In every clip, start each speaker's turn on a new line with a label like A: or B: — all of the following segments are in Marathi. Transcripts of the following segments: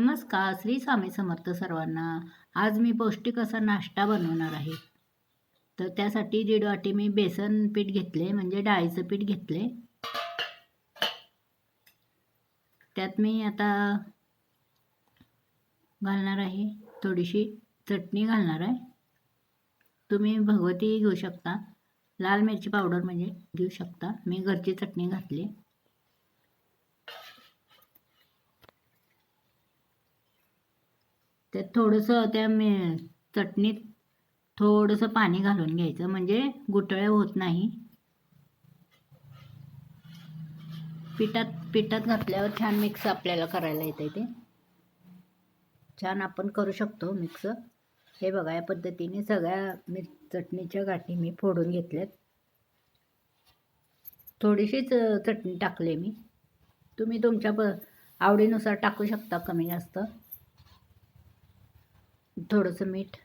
A: नमस्कार श्री स्वामी समर्थ सर्वांना. आज मी पौष्टिक असा नाश्ता बनवणार आहे. तर त्यासाठी दीड वाटी मी बेसन पीठ घेतले म्हणजे डाळीचं पीठ घेतले. त्यात मी आता घालणार आहे थोडीशी चटणी घालणार आहे. तुम्ही भगवती घेऊ शकता. लाल मिरची पावडर म्हणजे घेऊ शकता. मी घरची चटणी घातली. त्यात थोडंसं त्या मे चटणीत थोडंसं पाणी घालून घ्यायचं म्हणजे गुटळ्या होत नाही. पिठात पिठात घातल्यावर छान मिक्स आपल्याला करायला येते ते. छान आपण करू शकतो मिक्स हे बघा या पद्धतीने सगळ्या मी चटणीच्या गाठी मी फोडून घेतल्यात. थोडीशीच चटणी टाकली मी. तुम्ही तुमच्या प आवडीनुसार टाकू शकता कमी जास्त. थोडंसं मीठ.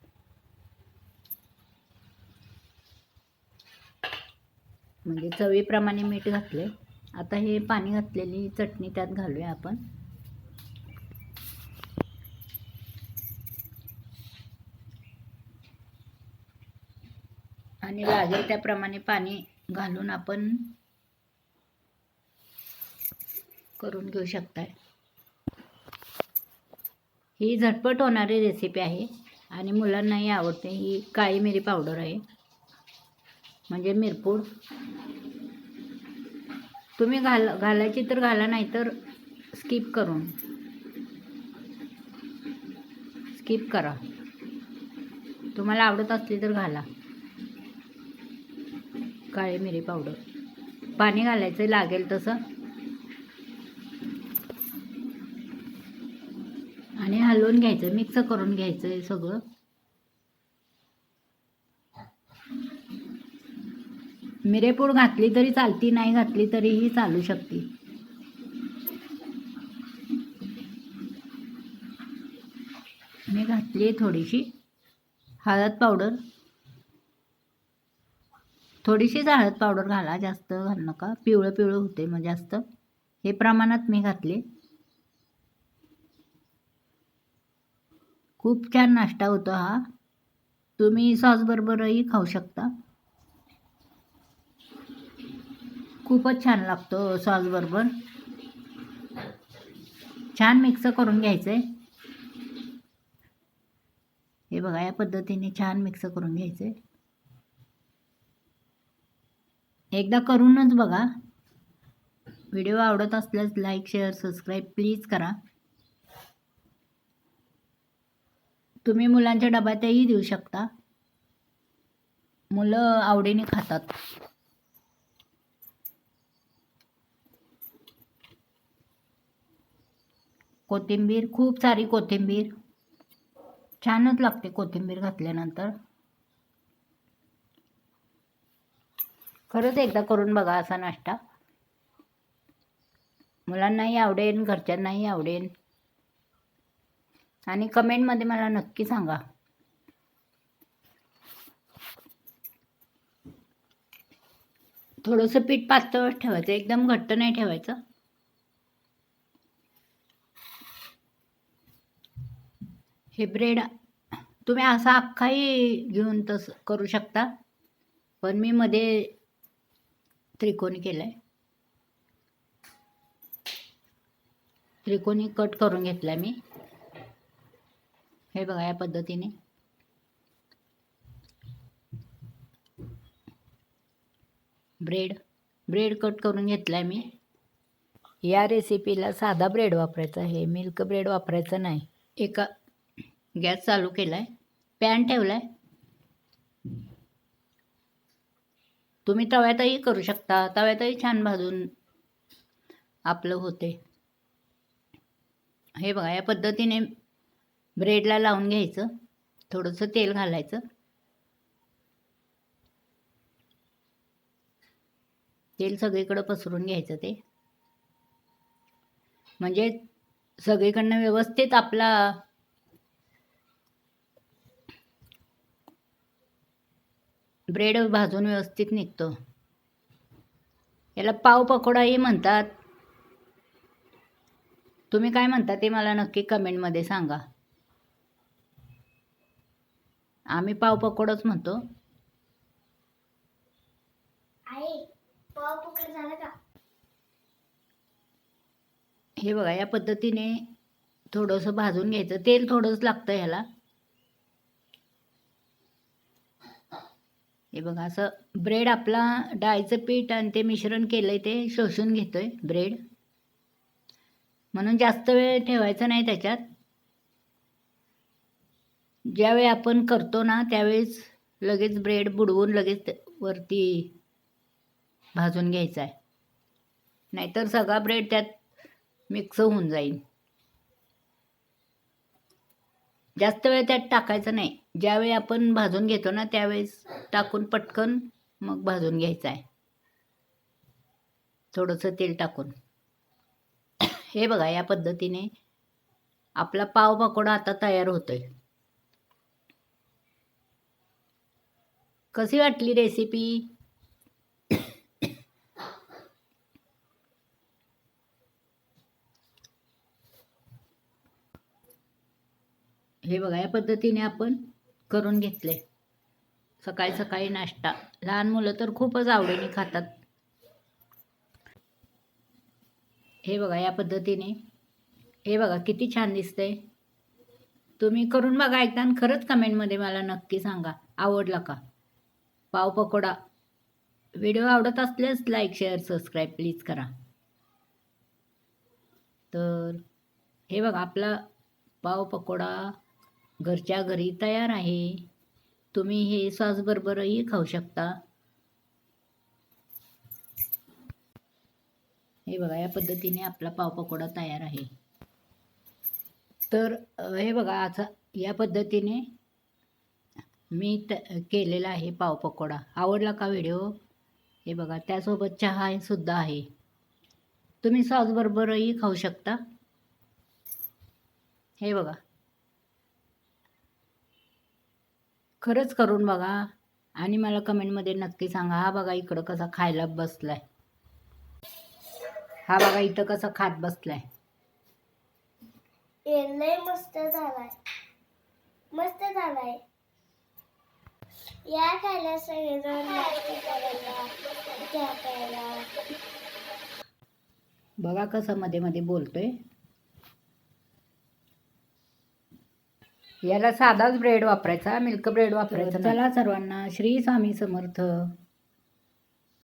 A: म्हणजे चवीप्रमाणे मीठ घातले आता हे पाणी घातलेली चटणी त्यात घालूया आपण. आणि लागेल त्याप्रमाणे पाणी घालून आपण करून घेऊ शकताय. ही झटपट होणारी रेसिपी आहे आणि मुलांनाही आवडते. ही काळी मिरी पावडर आहे. म्हणजे मिरपूड. तुम्ही घाल घालायची तर घाला नाही तर स्किप करून. स्किप करा. तुम्हाला आवडत असली तर घाला. काळी मिरी पावडर पाणी घालायचं लागेल तसं आणि हलवून घ्यायचं मिक्स करून घ्यायचं हे सगळं. मिरेपूड घातली तरी चालती नाही घातली तरीही चालू शकते. मी घातली थोडीशी हळद पावडर. थोडीशीच हळद पावडर घाला जास्त घाल नका. पिवळं पिवळं होते मग जास्त. हे प्रमाणात मी घातले. खूप छान नाश्ता होतो हा. तुम्ही सॉसबरोबरही खाऊ शकता. खूपच छान लागतो सॉसबरोबर छान मिक्स करून घ्यायचं आहे हे बघा या पद्धतीने छान मिक्स करून घ्यायचं आहे एकदा करूनच बघा. व्हिडिओ आवडत असल्यास लाईक शेअर सबस्क्राईब प्लीज करा. तुम्ही मुलांच्या डब्यातही देऊ शकता. मुलं आवडीने खातात. कोथिंबीर खूप सारी कोथिंबीर. छानच लागते कोथिंबीर घातल्यानंतर. खरंच एकदा करून बघा असा नाश्ता. मुलांनाही आवडेन घरच्यांनाही आवडेन. आणि कमेंटमध्ये मला नक्की सांगा. थोडंसं पीठ पातळ ठेवायचं एकदम घट्ट नाही ठेवायचं. हे ब्रेड तुम्ही असा अख्खाही घेऊन तसं करू शकता पण मी मध्ये त्रिकोणी केलं आहे त्रिकोणी कट करून घेतला मी. हे बघा या पद्धतीने. ब्रेड ब्रेड कट करून घेतला आहे मी. या रेसिपीला साधा ब्रेड वापरायचा आहे मिल्क ब्रेड वापरायचं नाही. एका गॅस चालू केला आहे पॅन ठेवला आहे तुम्ही तव्यातही करू शकता तव्यातही छान भाजून आपलं होते. हे बघा या पद्धतीने ब्रेडला लावून घ्यायचं. थोडंसं तेल घालायचं. तेल सगळीकडं पसरून घ्यायचं ते. म्हणजे सगळीकडनं व्यवस्थित आपला ब्रेड भाजून व्यवस्थित निघतो. याला पाव पकोडाही म्हणतात. तुम्ही काय म्हणता ते मला नक्की कमेंटमध्ये सांगा. आम्ही पाव पकोडच म्हणतो.
B: आई पाव पकड झाला का?
A: हे बघा या पद्धतीने थोडंसं भाजून घ्यायचं. तेल थोडंच लागतं ह्याला. हे बघा असं ब्रेड आपला डाळीचं पीठ आणि ते मिश्रण केलंय ते शोषून घेतोय ब्रेड. म्हणून जास्त वेळ ठेवायचं नाही त्याच्यात. ज्यावेळी आपण करतो ना त्यावेळेस लगेच ब्रेड बुडवून लगेच वरती भाजून घ्यायचा आहे नाहीतर सगळा ब्रेड त्यात मिक्स होऊन जाईल जास्त वेळ त्यात टाकायचं नाही. ज्यावेळी आपण भाजून घेतो ना त्यावेळेस टाकून पटकन मग भाजून घ्यायचं आहे थोडंसं तेल टाकून. हे बघा या पद्धतीने आपला पाव पकोडा आता तयार होतोय. कशी वाटली रेसिपी हे बघा या पद्धतीने आपण करून घेतले सकाळी सकाळी नाश्ता. लहान मुलं तर खूपच आवडीने खातात. हे बघा या पद्धतीने. हे बघा किती छान दिसतंय. तुम्ही करून बघा एकदा आणि खरंच कमेंटमध्ये मला नक्की सांगा. आवडला का? पाव पकोडा. व्हिडिओ आवडत असल्यास लाईक शेअर सबस्क्राईब प्लीज करा. तर हे बघा आपला पाव पकोडा घरच्या घरी तयार आहे. तुम्ही हे सॉसबरोबरही खाऊ शकता. हे बघा या पद्धतीने आपला पाव पकोडा तयार आहे. तर हे बघा आता या पद्धतीने मी त केलेला आहे पाव पकोडा. आवडला का व्हिडिओ? हे बघा त्यासोबत चहा सुद्धा आहे. तुम्ही सॉसबरोबरही खाऊ शकता. हे बघा. खरंच करून बघा आणि मला कमेंटमध्ये नक्की सांगा हा बघा इकडं कसा खायला बसलाय. हा बघा इथं कसा खात बसलाय.
B: मस्त झालाय. मस्त झालाय. या खायला सगळेजण नाश्ता करायला चहा प्यायला.
A: बघा कसं मध्ये मध्ये बोलतोय. याला साधाच ब्रेड वापरायचा मिल्क ब्रेड वापरायचा चला सर्वांना श्री स्वामी समर्थ.